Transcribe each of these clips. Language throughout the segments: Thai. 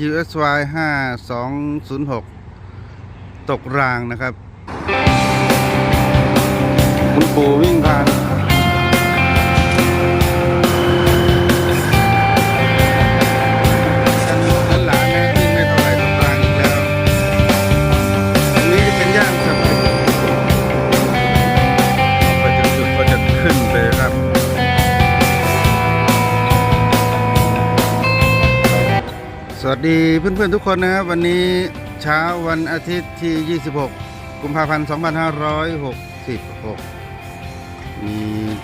QSY 5206 ตกรางนะครับ คุณปู่วิ่งผ่าน ดีเพื่อนๆทุกคนนะครับวันนี้เช้าวันอาทิตย์ที่ 26 กุมภาพันธ์ 2566 มี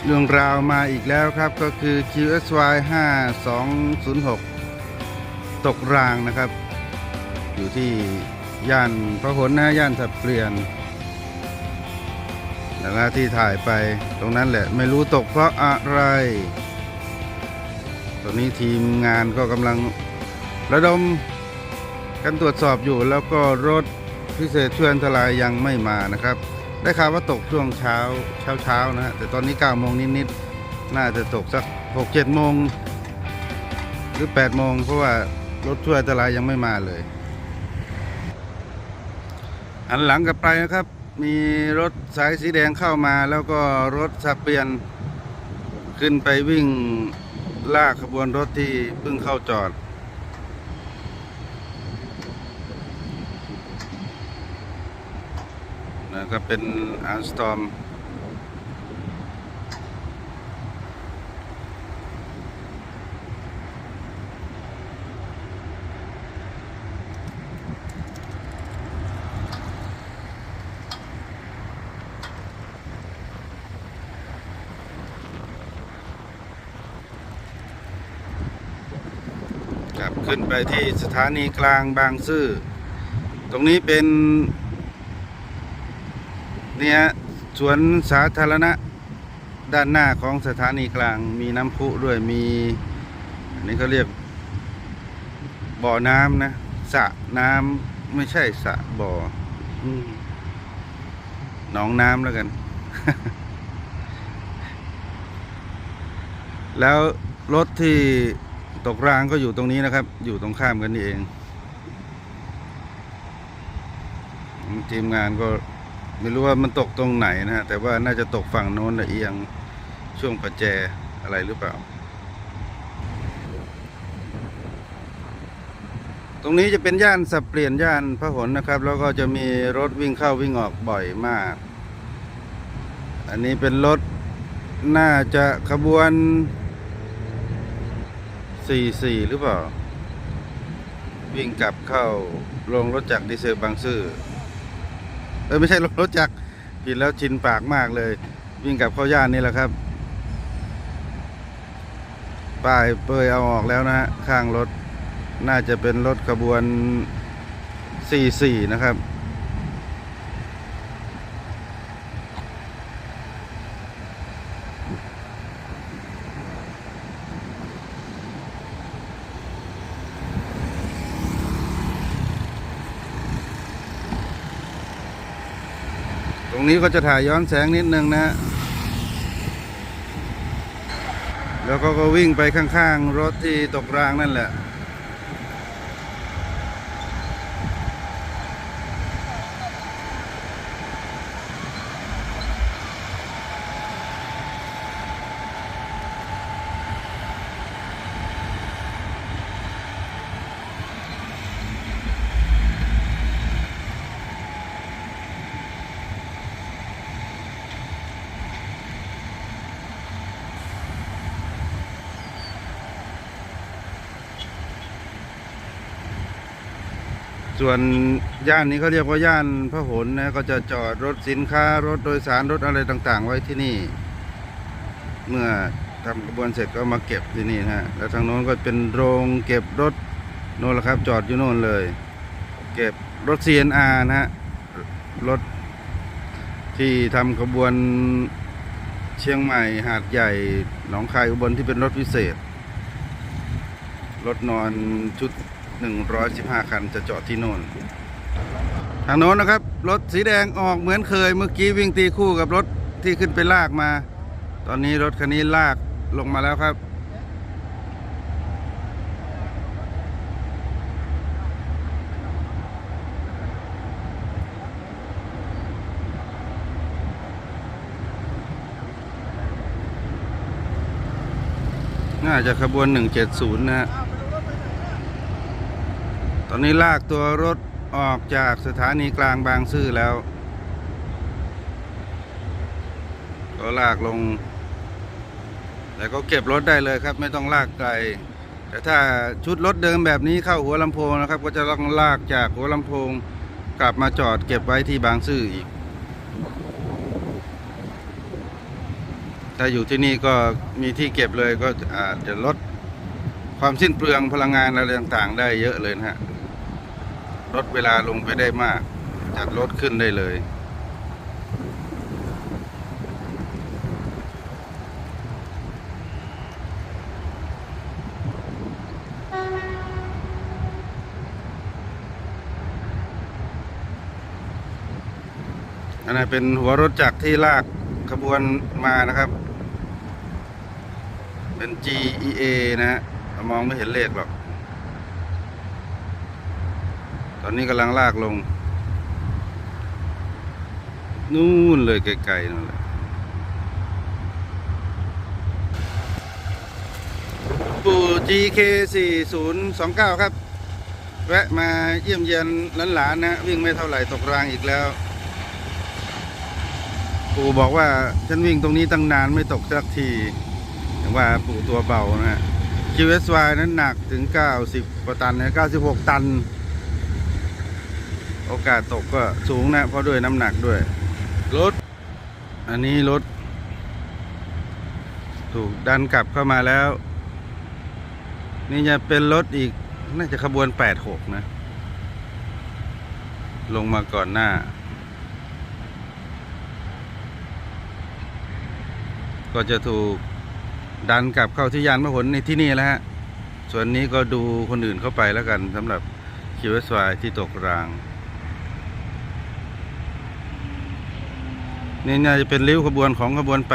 เรื่องราวมาอีกแล้วครับก็คือ QSY 5206 ตกรางนะครับ อยู่ที่ย่านพระหลนะย่านสับเปลี่ยนแล้วก็ที่ถ่ายไปตรงนั้นแหละไม่รู้ตกเพราะอะไร ตอนนี้ทีมงานก็กำลัง ระดมกันตรวจสอบอยู่แล้วก็รถพิเศษช่วยอันตรายยังไม่มานะครับ ได้ข่าวว่าตกช่วงเช้าเช้าเช้านะฮะแต่ตอนนี้9โมงนิดๆน่าจะตกสัก6 7โมงหรือ8โมงเพราะว่ารถช่วยอันตรายยังไม่มาเลย อันหลังกลับไปนะครับ มีรถสายสีแดงเข้ามาแล้วก็รถสับเปลี่ยนขึ้นไปวิ่งลากขบวนรถที่เพิ่งเข้าจอด นะ ก็เป็นอาร์สตอมครับขึ้นไปที่สถานีกลางบางซื่อ ตรงนี้เป็น เนี่ยสวนสาธารณะด้านหน้าของสถานีกลาง มีน้ำพุด้วยมีอันนี้เขาเรียกบ่อน้ำนะสระน้ำไม่ใช่สระบ่ออืมหนองน้ำแล้วกัน แล้วรถที่ตกรางก็อยู่ตรงนี้นะครับ อยู่ตรงข้ามกันนี่เอง ทีมงานก็ ไม่รู้ว่ามันตกตรงไหนนะฮะแต่ว่าน่าจะตกฝั่งโน้นนะเอียงช่วงประแจอะไรหรือเปล่า ตรงนี้จะเป็นย่านสับเปลี่ยนย่านพระหลนะครับ แล้วก็จะมีรถวิ่งเข้าวิ่งออกบ่อยมาก อันนี้เป็นรถน่าจะขบวน 44 หรือเปล่า วิ่งกลับเข้าลงรถจากดีเซลบางซื่อ ออไม่ใช่รถรถจักรผิดแล้วชินปากมากเลย วิ่งกลับเข้าย่านนี่แหละครับ ป้ายเปยเอาออกแล้วนะฮะข้างรถ น่าจะเป็นรถขบวน 44 นะครับ นี้ก็จะถ่ายย้อนแสงนิดนึงนะฮะแล้วก็ก็วิ่งไปข้างๆ รถที่ตกรางนั่นแหละ ส่วนย่านนี้เขาเรียกว่าย่านพระหลนะก็จะจอดรถสินค้ารถโดยสารรถอะไรต่างๆ ไว้ที่นี่ เมื่อทำกระบวนเสร็จก็มาเก็บที่นี่นะฮะแล้วทางโน้นก็เป็นโรงเก็บรถโน่นแหละครับ จอดอยู่โน่นเลย เก็บรถ CNR นะฮะรถที่ทำขบวนเชียงใหม่หาดใหญ่หนองคายอุบลที่เป็นรถพิเศษ รถนอนชุด 115 คันจะจอดที่โน่น ทางโน้นนะครับ รถสีแดงออกเหมือนเคยเมื่อกี้วิ่งตีคู่กับรถที่ขึ้นไปลากมา ตอนนี้รถคันนี้ลากลงมาแล้วครับน่าจะขบวน 170 นะฮะ อนนี้ลากตัวรถออกจากสถานีกลางบางซื่อแล้ว ก็ลากลง แต่ก็เก็บรถได้เลยครับ ไม่ต้องลากไกล แต่ถ้าชุดรถเดิมแบบนี้เข้าหัวลำโพงนะครับ ก็จะต้องลากจากหัวลำโพง กลับมาจอดเก็บไว้ที่บางซื่ออีก ถ้าอยู่ที่นี่ก็มีที่เก็บเลยก็อาจจะลดความสิ้นเปลืองพลังงานอะไรต่างๆ ได้เยอะเลยนะฮะ ลดเวลาลงไปได้มาก จัดรถขึ้นได้เลย อันนั้เป็นหัวรถจักรที่ลากขบวนมานะครับ เป็น GEA นะฮะมองไม่เห็นเลขหรอก ตอนนี้กำลังลากลง นู่นเลยไกลๆนั่นแหละปู่ GK 4029 ครับ แวะมาเยี่ยมเยียนหลานๆนะ วิ่งไม่เท่าไหร่ตกรางอีกแล้ว ปู่บอกว่า ฉันวิ่งตรงนี้ตั้งนานไม่ตกสักทีอย่างว่าปู่ตัวเบานะฮะ QSY นั้นหนักถึง 90กว่าตันนะ96 ตัน โอกาสตกก็สูงนะเพราะด้วยน้ำหนักด้วย รถ อันนี้รถ ถูกดันกลับเข้ามาแล้ว นี่จะเป็นรถอีก น่าจะขบวน 86 นะ ลงมาก่อนหน้า ก็จะถูกดันกลับเข้าที่ยานมหนในที่นี่แล้วฮะ ส่วนนี้ก็ดูคนอื่นเข้าไปแล้วกันสำหรับ QSY ที่ตกราง นี่น่าจะเป็นริ้วขบวนของขบวน86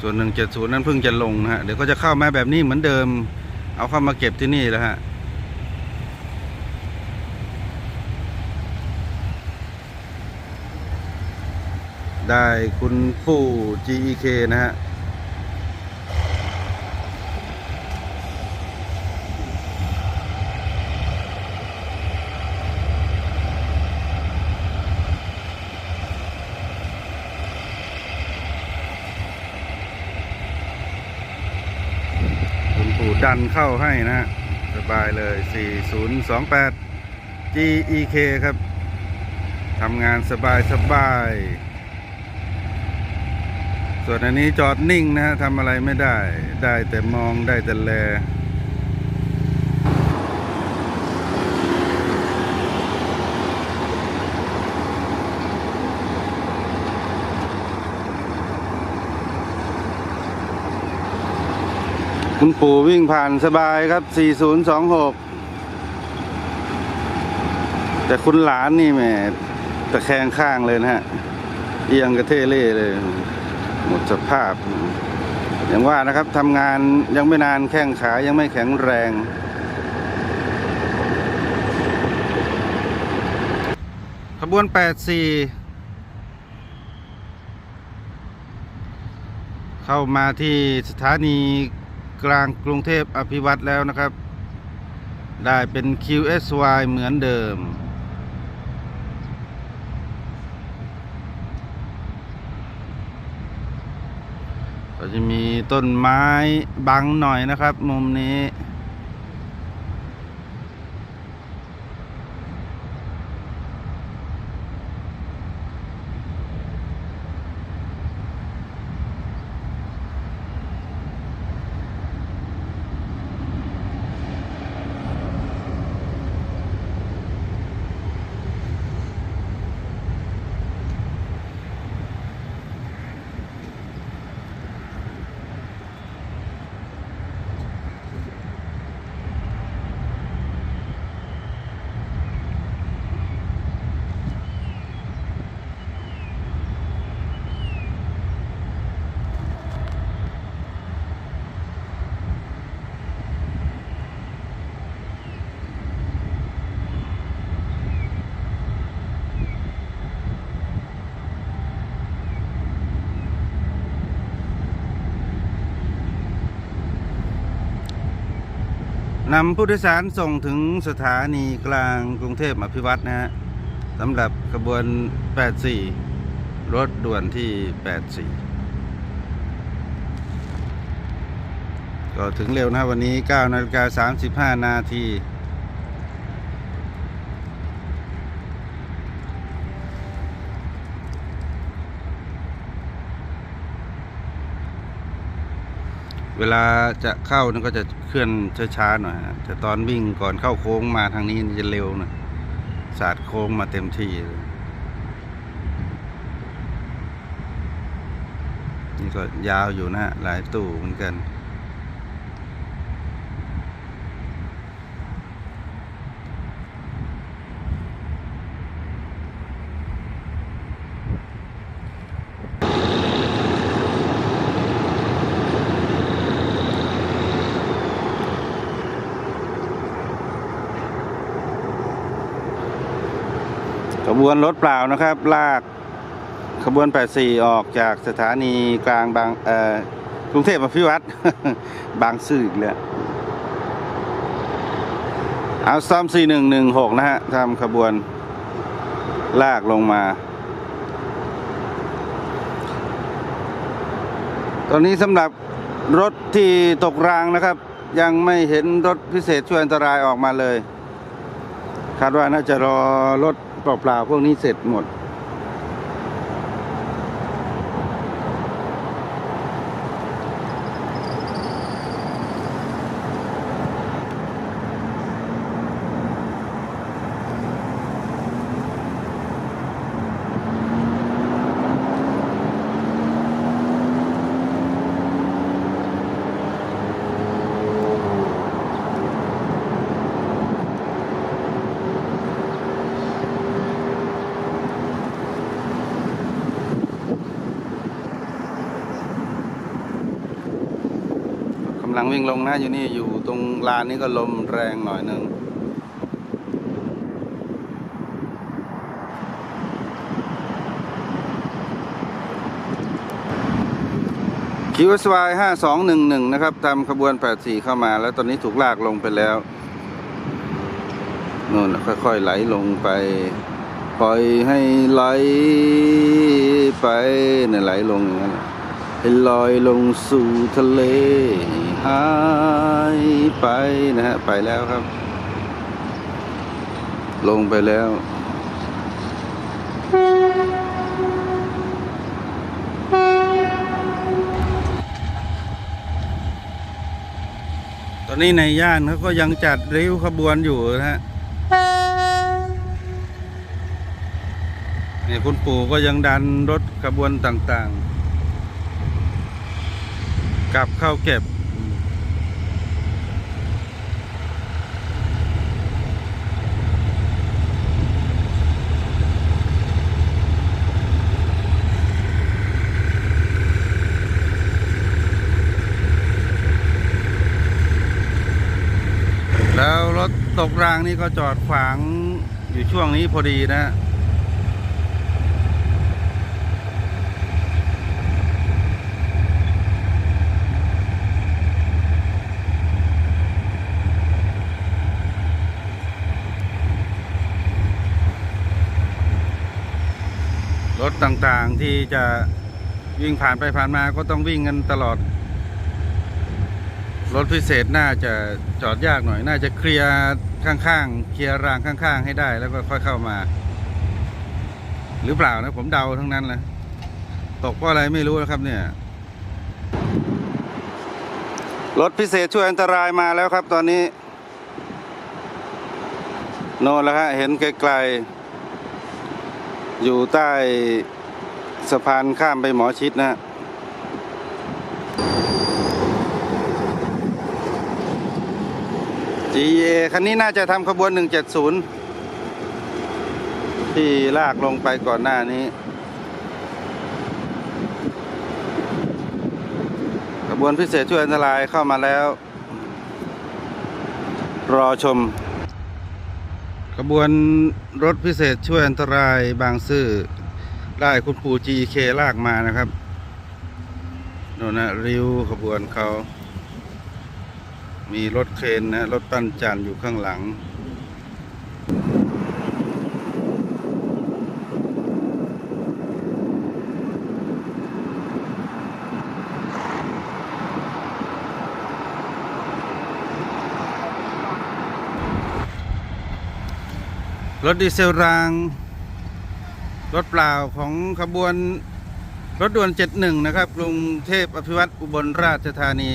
ส่วน170นั้นเพิ่งจะลงนะฮะ เดี๋ยวก็จะเข้ามาแบบนี้เหมือนเดิม เอาเข้ามาเก็บที่นี่แล้วฮะได้คุณปู่ GEK นะฮะ คุณปู่ ดันเข้าให้นะฮะสบายเลย 4028 GEK ครับทำงานสบายสบาย ส่วนอันนี้จอดนิ่งนะฮะทำอะไรไม่ได้ ได้แต่มองได้แต่แล คุณปู่วิ่งผ่านสบายครับ 4026 แต่คุณหลานนี่แหมตะแคงข้างเลยนะฮะ เอียงกระเทเล่เลย หมดสภาพ อย่างว่านะครับทำงานยังไม่นานแข้งขายังไม่แข็งแรงขบวน 84เข้ามาที่สถานี กลางกรุงเทพอภิวัตรแล้วนะครับ ได้เป็น QSY เหมือนเดิม ก็จะมีต้นไม้บังหน่อยนะครับ มุมนี้ นำผู้โดยสารส่งถึงสถานีกลางกรุงเทพอภิวัตนะฮะสำหรับขบวน 84 รถด่วนที่ 84 ก็ถึงเร็วนะวันนี้ 9 นาฬิกา 35 นาที เวลาจะเข้านี่ก็จะเคลื่อนช้าๆหน่อยแต่ตอนวิ่งก่อนเข้าโค้งมาทางนี้นี่จะเร็วหน่อยสาดโค้งมาเต็มที่ นี่ก็ยาวอยู่นะฮะหลายตู้เหมือนกัน ขบ วนรถเปล่านะครับ ลากขบวน 84 ออกจากสถานีกลางบางกรุงเทพอภิวัตรบางซื่ออีกแล้วเอาซ้อม4116 นะฮะทำขบวนลากลงมา ตอนนี้สำหรับรถที่ตกรางนะครับ ยังไม่เห็นรถพิเศษช่วยอันตรายออกมาเลย คาดว่าน่าจะรอรถ เปล่าๆพวกนี้เสร็จหมดังวิ่งลงนะอยู่นี่อยู่ตรงลานนี้ก็ลมแรงหน่อยหนึ่งคิวสวายห้าสองหนึ่งหนึ่งนะครับตามขบวนแปดสี่เข้ามา แล้วตอนนี้ถูกลากลงไปแล้วนู่นค่อยๆไหลลงไป ปล่อยให้ไหลไปเนี่ยไหลลงอย่างนั้นให้ลอยลงสู่ทะเล หายไปนะฮะไปแล้วครับ ลงไปแล้ว ตอนนี้ในย่านเขาก็ยังจัดริ้วขบวนอยู่นะฮะเนี่ยคุณปู่ก็ยังดันรถขบวนต่างๆ กลับเข้าเก็บ แล้วรถต กรางนี่ก็จอดขวางอยู่ช่วงนี้พอดีนะรถต่างๆที่จะวิ่งผ่านไปผ่านมาก็ต้องวิ่งกันตลอด รถพิเศษน่าจะจอดยากหน่อย น่าจะเคลียร์ข้างๆ เคลียร์รางข้างๆ ให้ได้แล้วก็ค่อยเข้ามา หรือเปล่านะผมเดาทั้งนั้นแหละตกเพราะอะไรไม่รู้นะครับเนี่ย รถพิเศษช่วยอันตรายมาแล้วครับตอนนี้ โน่นแล้วฮะเห็นไกลๆ อยู่ใต้สะพานข้ามไปหมอชิดนะฮะ GA คันนี้น่าจะทำขบวน 170 ที่ลากลงไปก่อนหน้านี้ขบวนพิเศษช่วยอันตรายเข้ามาแล้ว รอชมขบวนรถพิเศษช่วยอันตรายบางซื่อได้คุณปู่ GK ลากมานะครับโน่นนะริ้วขบวนเขา มีรถเครนนะรถปั้นจันอยู่ข้างหลัง รถดีเซลราง รถเปล่าของขบวนรถด่วน 71 นะครับ กรุงเทพอภิวัตอุบลราชธานี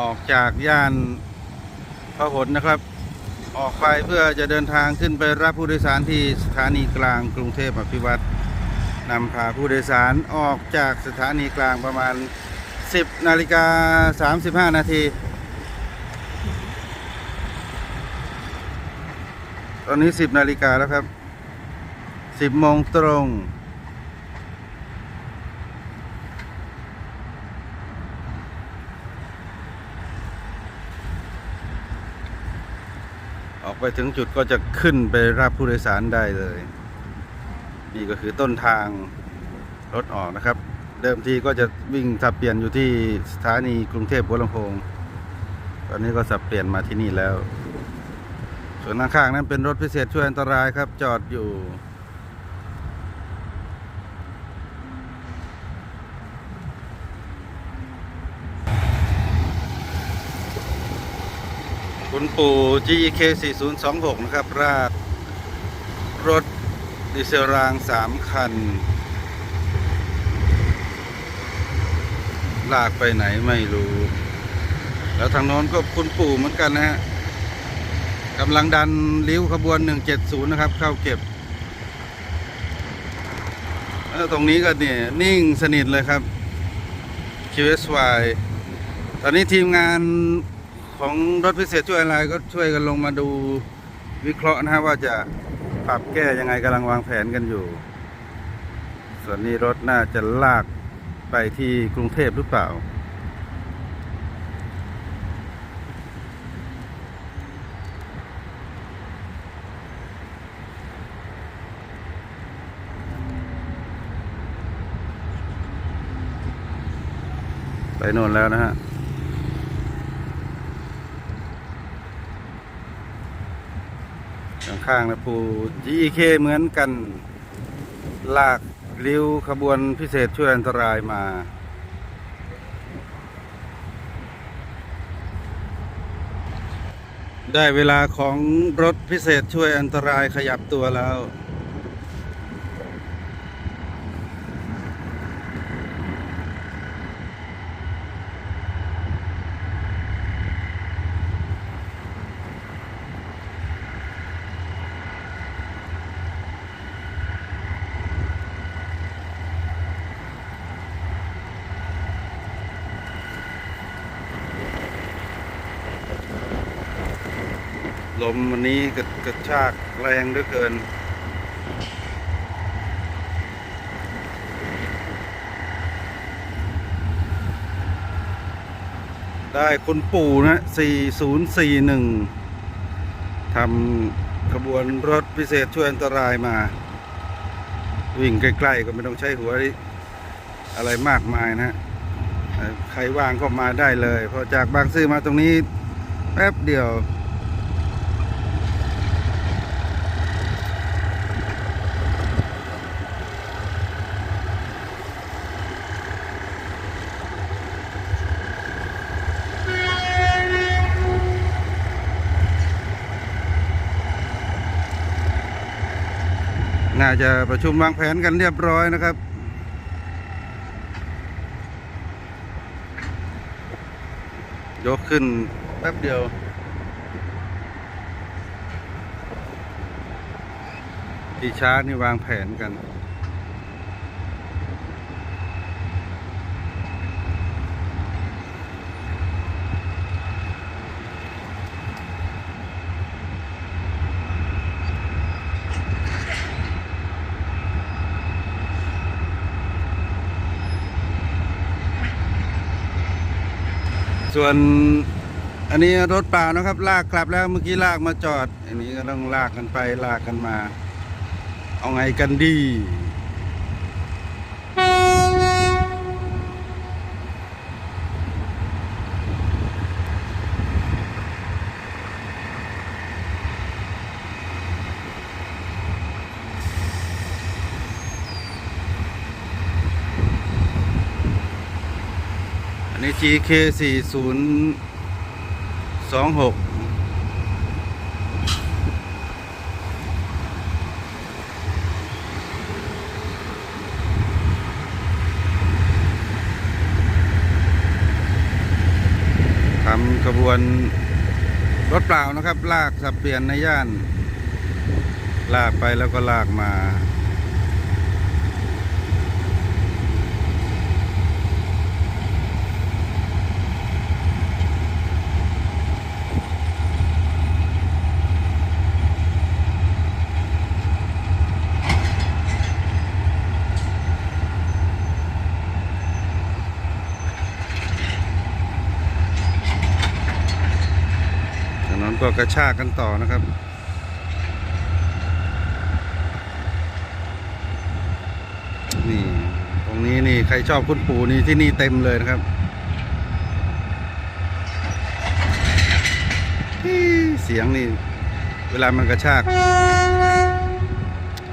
ออกจากย่านพหลนะครับ ออกไปเพื่อจะเดินทางขึ้นไปรับผู้โดยสารที่สถานีกลางกรุงเทพอภิวัตนำพาผู้โดยสารออกจากสถานีกลางประมาณ 10นาฬิกา35 นาทีตอนนี้ 10นาฬิกาแล้วครับ 10โมงตรง ไปถึงจุดก็จะขึ้นไปรับผู้โดยสารได้เลย นี่ก็คือต้นทางรถออกนะครับ เดิมทีก็จะวิ่งสับเปลี่ยนอยู่ที่สถานีกรุงเทพหัวลำโพง ตอนนี้ก็สับเปลี่ยนมาที่นี่แล้ว ส่วนข้างๆนั้นเป็นรถพิเศษช่วยอันตรายครับ จอดอยู่ คุณปู่ GEK 4026 นะครับ ราดรถดีเซลราง 3 คัน ลากไปไหนไม่รู้ แล้วทางโน้นก็คุณปู่เหมือนกันนะฮะกำลังดันลิ้วขบวน 170 นะครับ เข้าเก็บ แล้วตรงนี้ก็เนี่ยนิ่งสนิทเลยครับ QSY ตอนนี้ทีมงาน ของรถพิเศษช่วยอะไรก็ช่วยกันลงมาดูวิเคราะห์นะฮะว่าจะปรับแก้ยังไงกำลังวางแผนกันอยู่ ส่วนนี้รถน่าจะลากไปที่กรุงเทพหรือเปล่า ไปโน่นแล้วนะฮะ ข้างนะปู GEK เหมือนกัน ลากริ้วขบวนพิเศษช่วยอันตรายมาได้เวลาของรถพิเศษช่วยอันตรายขยับตัวแล้ว ลมวันนี้กระกระชากแรงเหลือเกิน ได้คุณปู่นะ 4041ทำขบวนรถพิเศษช่วยอันตรายมา วิ่งใกล้ๆก็ไม่ต้องใช้หัวอะไรมากมายนะ ใครว่างก็มาได้เลย พอจากบางซื่อมาตรงนี้แป๊บเดียว น่าจะประชุมวางแผนกันเรียบร้อยนะครับ ยกขึ้นแป๊บเดียว ที่ชาร์จนี่วางแผนกัน ส่วนอันนี้รถเปล่านะครับ ลากกลับแล้วเมื่อกี้ลากมาจอด อันนี้ก็ต้องลากกันไปลากกันมา เอาไงกันดี GK 4026ทำขบวนรถเปล่านะครับ ลากสับเปลี่ยนในย่าน ลากไปแล้วก็ลากมา ก็กระชากกันต่อนะครับ นี่ ตรงนี้นี่ใครชอบคุณปู่นี่ที่นี่เต็มเลยนะครับเสียงนี่ เวลามันกระชาก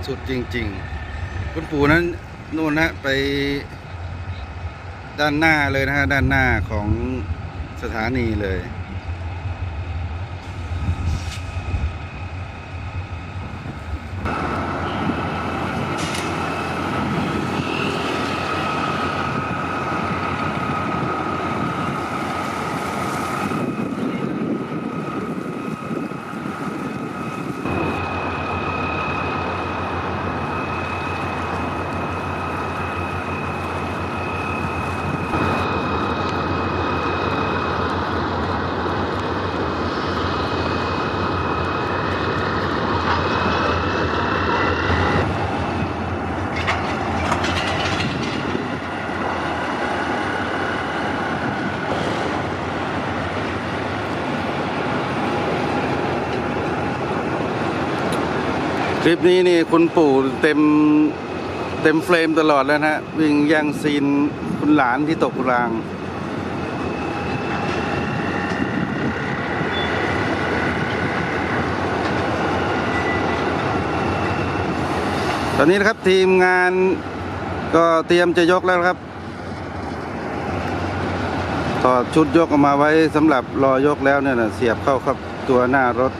สุดจริง ๆ คุณปู่นั้นนู่นนะไปด้านหน้าเลยนะฮะด้านหน้าของสถานีเลย คลิปนี้นี่คุณปู่เต็มเต็มเฟรมตลอดแล้วนะฮะวิ่งแย่งซีนคุณหลานที่ตกราง ตอนนี้นะครับทีมงานก็เตรียมจะยกแล้วครับถอดชุดยกออกมาไว้สำหรับรอยกแล้วเนี่ยนะเสียบเข้าครับตัวหน้ารถ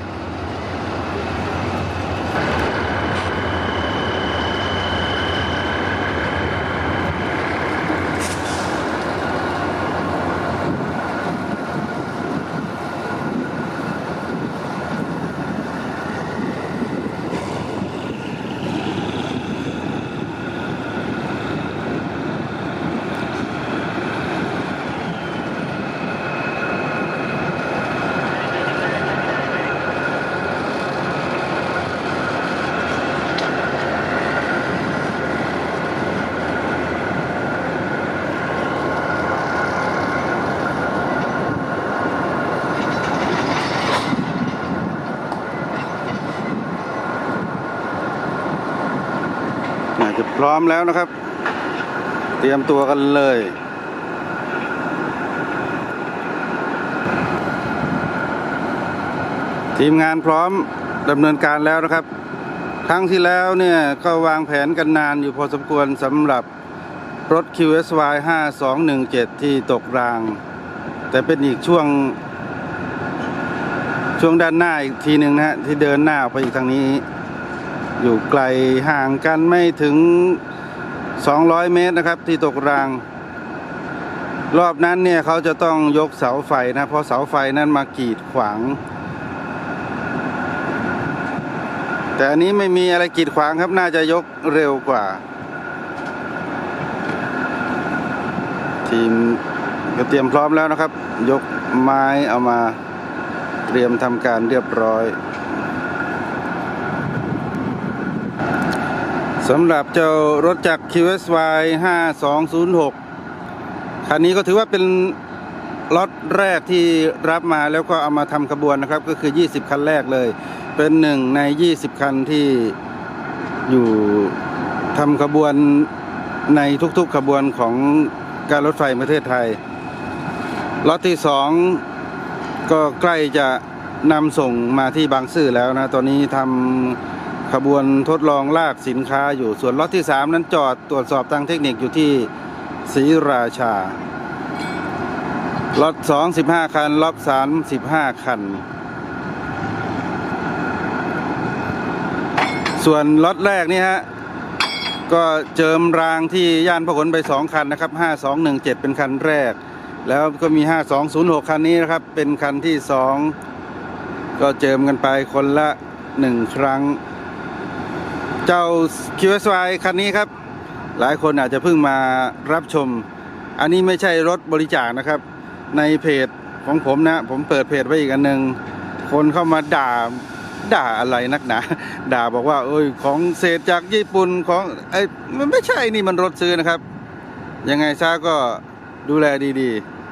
ร้อมแล้วนะครับ เตรียมตัวกันเลย ทีมงานพร้อมดำเนินการแล้วนะครับ ครั้งที่แล้วเนี่ยก็วางแผนกันนานอยู่พอสมควรสำหรับรถ QSY 5217 ที่ตกราง แต่เป็นอีกช่วง ช่วงด้านหน้าอีกทีหนึ่งนะฮะที่เดินหน้าออกไปอีกทางนี้ อยู่ไกลห่างกันไม่ถึง 200 เมตรนะครับ ที่ตกราง รอบนั้นเนี่ยเขาจะต้องยกเสาไฟนะเพราะเสาไฟนั้นมากีดขวาง แต่อันนี้ไม่มีอะไรกีดขวางครับน่าจะยกเร็วกว่า ทีมก็เตรียมพร้อมแล้วนะครับ ยกไม้เอามาเตรียมทำการเรียบร้อย สำหรับเจ้ารถจักร QSY 5206 คันนี้ก็ถือว่าเป็นล็อตแรกที่รับมาแล้วก็เอามาทำขบวนนะครับ ก็คือ 20 คันแรกเลย เป็นหนึ่งใน 20 คันที่อยู่ทำขบวนในทุกๆขบวนของการรถไฟประเทศไทย ล็อตที่สองก็ใกล้จะนำส่งมาที่บางซื่อแล้วนะ ตอนนี้ทำ ขบวนทดลองลากสินค้าอยู่ส่วนล็อตที่สามนั้นจอดตรวจสอบทางเทคนิคอยู่ที่ศรีราชาล็อตสองสิบห้าคันล็อตสามสิบห้าคัน ส่วนล็อตแรกนี่ฮะ ก็เจิมรางที่ย่านพหลไปสองคันนะครับห้าสองหนึ่งเจ็ดเป็นคันแรก แล้วก็มีห้าสองศูนย์หกคันนี้นะครับ เป็นคันที่สองก็เจิมกันไปคนละหนึ่งครั้ง เจ้า QSY คันนี้ครับ หลายคนอาจจะเพิ่งมารับชม อันนี้ไม่ใช่รถบริจาคนะครับ ในเพจของผมนะ ผมเปิดเพจไว้อีกอันหนึ่งคนเข้ามาด่าด่าอะไรนักหนา ด่าบอกว่า เอ้ยของเศษจากญี่ปุ่นของไอ้ยมันไม่ใช่นี่มันรถซื้อนะครับ ยังไงซะก็ดูแลดีๆ